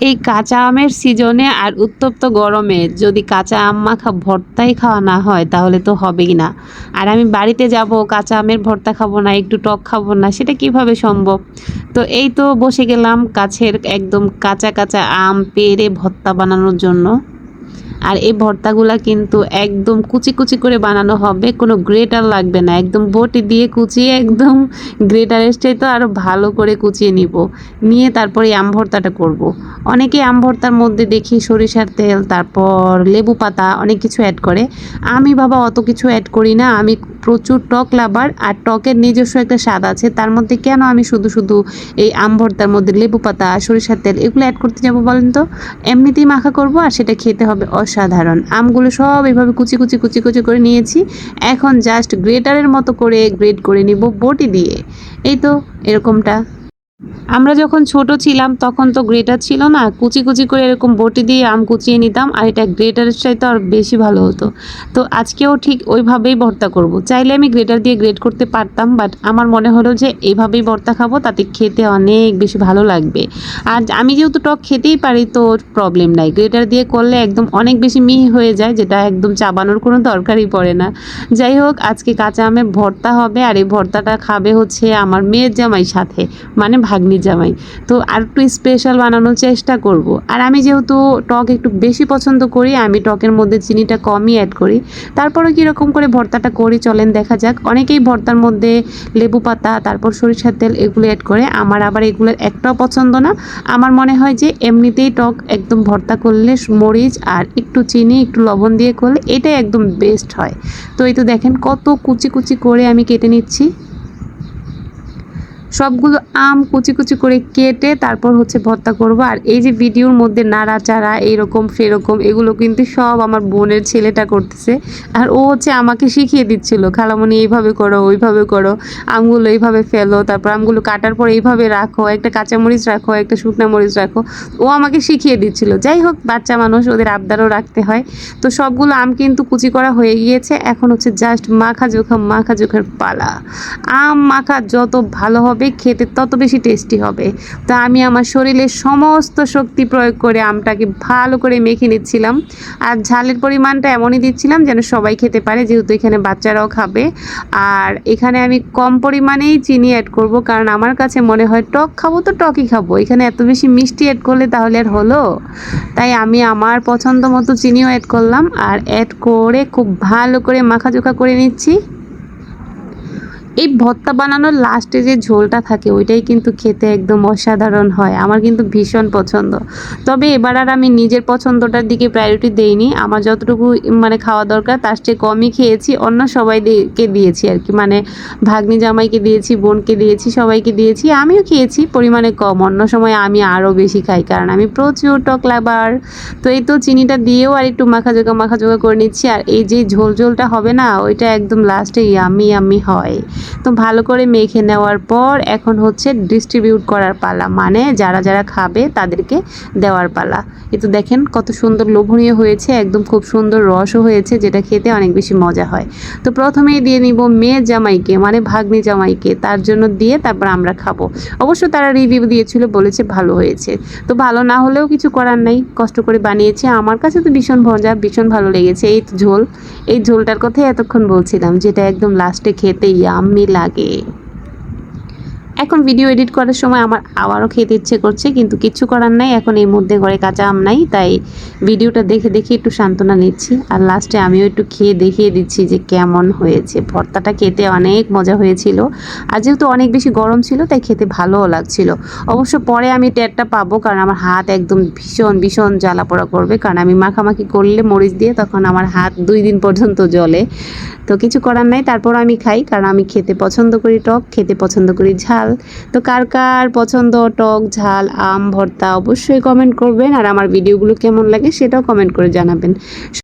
এই কাঁচা আমের সিজনে আর উত্তপ্ত গরমে যদি কাঁচা আম মাখা ভর্তাই খাওয়া না হয়, তাহলে তো হবেই না। আর আমি বাড়িতে যাব, কাঁচা আমের ভর্তা খাব না, একটু টক খাব না, সেটা কীভাবে সম্ভব? তো এই তো বসে গেলাম কাছের একদম কাঁচা কাঁচা আম পেরে ভর্তা বানানোর জন্য। আর এই ভর্তাগুলা কিন্তু একদম কুচি কুচি করে বানানো হবে, কোনো গ্রেটার লাগবে না। একদম বটি দিয়ে কুচিয়ে একদম গ্রেটারের তো আরও ভালো করে কুচিয়ে নিব। নিয়ে তারপরে আম ভর্তাটা করব। অনেকে আম ভর্তার মধ্যে দেখি সরিষার তেল, তারপর লেবু পাতা অনেক কিছু অ্যাড করে। আমি বাবা অত কিছু অ্যাড করি না, আমি প্রচুর টক লাভার আর টকের নিজস্ব একটা স্বাদ আছে। তার মধ্যে কেন আমি শুধু শুধু এই আম ভর্তার মধ্যে লেবু পাতা, সরিষার তেল এগুলো অ্যাড করতে যাব বলেন তো? এমনিতেই মাখা করব আর সেটা খেতে হবে অসাধারণ। আমগুলো সব এভাবে কুচি কুচি কুচি কুচি করে নিয়েছি। এখন জাস্ট গ্রেটারের মতো করে গ্রেড করে নিব বটি দিয়ে। এই তো, এরকমটা। আমরা যখন ছোট ছিলাম, তখন তো গ্রেটার ছিল না। কুচি কুচি করে এরকম বটি দিয়ে আম কুচিয়ে নিতাম, আর এটা গ্রেটারের চাইতে আর বেশি ভালো হতো। তো আজকেও ঠিক ওইভাবেই ভর্তা করব। চাইলে আমি গ্রেটার দিয়ে গ্রেড করতে পারতাম, বাট আমার মনে হলো যে এইভাবেই ভর্তা খাব, তাতে খেতে অনেক বেশি ভালো লাগবে। আর আমি যেহেতু টক খেতেই পারি, তো প্রবলেম নাই। গ্রেটার দিয়ে করলে একদম অনেক বেশি মিহি হয়ে যায়, যেটা একদম চাবানোর কোনো দরকারই পড়ে না। যাই হোক, আজকে কাঁচা আমের ভর্তা হবে, আর এই ভর্তাটা খাবে হচ্ছে আমার মেয়ের জামাই সাথে। মানে ভাগ্নি জামাই। তো আর একটু স্পেশাল বানানোর চেষ্টা করব। আর আমি যেহেতু টক একটু বেশি পছন্দ করি, আমি টকের মধ্যে চিনিটা কমই অ্যাড করি। তারপরে কীরকম করে ভর্তাটা করি চলেন দেখা যাক। অনেকেই ভর্তার মধ্যে লেবু পাতা, তারপর সরিষার তেল এগুলো অ্যাড করে। আমার আবার এগুলোর একটাও পছন্দ না। আমার মনে হয় যে এমনিতেই টক একদম ভর্তা করলে মরিচ আর একটু চিনি, একটু লবণ দিয়ে করলে এটাই একদম বেস্ট হয়। তো এই তো দেখেন কত কুচি কুচি করে আমি কেটে নিচ্ছি। সবগুলো আম কুচি কুচি করে কেটে তারপর হচ্ছে ভর্তা করব। আর এই যে ভিডিওর মধ্যে নাড়াচাড়া, এইরকম, সেরকম, এগুলো কিন্তু সব আমার বোনের ছেলেটা করতেছে। আর ও হচ্ছে আমাকে শিখিয়ে দিচ্ছিল খালামণি এইভাবে করো, ওইভাবে করো, আমগুলো এইভাবে ফেলো, তারপর আমগুলো কাটার পর এইভাবে রাখো, একটা কাঁচামরিচ রাখো, একটা শুকনা মরিচ রাখো। ও আমাকে শিখিয়ে দিচ্ছিল। যাই হোক, বাচ্চা মানুষ, ওদের আবদারও রাখতে হয়। তো সবগুলো আম কিন্তু কুচি করা হয়ে গিয়েছে। এখন হচ্ছে জাস্ট মাখা জোখা মাখা জোখার পালা। আম মাখা যত ভালো হবে খেতে তত বেশি টেস্টি হবে। তো আমি আমার শরীরের সমস্ত শক্তি প্রয়োগ করে আমটাকে ভালো করে মেখে নিচ্ছিলাম। আর ঝালের পরিমাণটা এমনই দিচ্ছিলাম যেন সবাই খেতে পারে, যেহেতু এখানে বাচ্চারাও খাবে। আর এখানে আমি কম পরিমাণেই চিনি অ্যাড করব, কারণ আমার কাছে মনে হয় টক খাব তো টকই খাব। এখানে এত বেশি মিষ্টি অ্যাড করলে তাহলে আর হলো? তাই আমি আমার পছন্দ মতো চিনিও অ্যাড করলাম। আর অ্যাড করে খুব ভালো করে মাখাচোখা করে নিচ্ছি। এই ভর্তা বানানোর লাস্টে যে ঝোলটা থাকে, ওইটাই কিন্তু খেতে একদম অসাধারণ হয়। আমার কিন্তু ভীষণ পছন্দ। তবে এবার আর আমি নিজের পছন্দটার দিকে প্রায়োরিটি দেইনি। আমার যতটুকু মানে খাওয়া দরকার, তার চেয়ে কমই খেয়েছি। অন্য সবাইকে দিয়েছি আর কি। মানে ভাগ্নি জামাইকে দিয়েছি, বোনকে দিয়েছি, সবাইকে দিয়েছি। আমিও খেয়েছি, পরিমাণে কম। অন্য সময় আমি আরও বেশি খাই, কারণ আমি প্রচুর টক লাভার। তো এই তো চিনিটা দিয়েও আর একটু মাখা জোগা মাখা জোগা করে নিচ্ছি। আর এই যে ঝোল, ঝোলটা হবে না, ওইটা একদম লাস্টে ইয়ামি ইয়ামি হয়। তো ভালো করে মেখে নেওয়ার পর এখন হচ্ছে ডিস্ট্রিবিউট করার পালা। মানে যারা যারা খাবে তাদেরকে দেওয়ার পালা। এ তো দেখেন কত সুন্দর লোভনীয় হয়েছে, একদম খুব সুন্দর রসও হয়েছে, যেটা খেতে অনেক বেশি মজা হয়। তো প্রথমেই দিয়ে নিব মেয়ে জামাইকে মানে ভাগ্নি জামাইকে। তার জন্য দিয়ে তারপর আমরা খাব। অবশ্য তারা রিভিউ দিয়েছিল, বলেছে ভালো হয়েছে। তো ভালো না হলেও কিছু করার নাই, কষ্ট করে বানিয়েছে। আমার কাছে তো ভীষণ মজা, ভীষণ ভালো লেগেছে। এই ঝোল, এই ঝোলটার কথাই এতক্ষণ বলছিলাম, যেটা একদম লাস্টে খেতে ইয়াম্মি লাগে। এখন ভিডিও এডিট করার সময় আমার আবারও খেতে ইচ্ছে করছে, কিন্তু কিছু করার নাই। এখন এই মধ্যে ঘরে কাঁচা আম নাই, তাই ভিডিওটা দেখে দেখে একটু সান্ত্বনা নিচ্ছি। আর লাস্টে আমিও একটু খেয়ে দেখিয়ে দিচ্ছি যে কেমন হয়েছে। ভর্তাটা খেতে অনেক মজা হয়েছিল। আর যেহেতু অনেক বেশি গরম ছিল, তাই খেতে ভালোও লাগছিল। অবশ্য পরে আমি টেরটা পাবো, কারণ আমার হাত একদম ভীষণ ভীষণ জ্বালা পোড়া করবে। কারণ আমি মাখামাখি করলে মরিচ দিয়ে তখন আমার হাত দুই দিন পর্যন্ত জ্বলে। তো কিছু করার নাই তারপর আমি খাই, কারণ আমি খেতে পছন্দ করি টক, খেতে পছন্দ করি ঝাল। তো কার কার পছন্দ টক, ঝাল, আম, ভর্তা অবশ্যই কমেন্ট করবেন, আর আমার ভিডিওগুলো কেমন লাগে সেটাও কমেন্ট করে জানাবেন।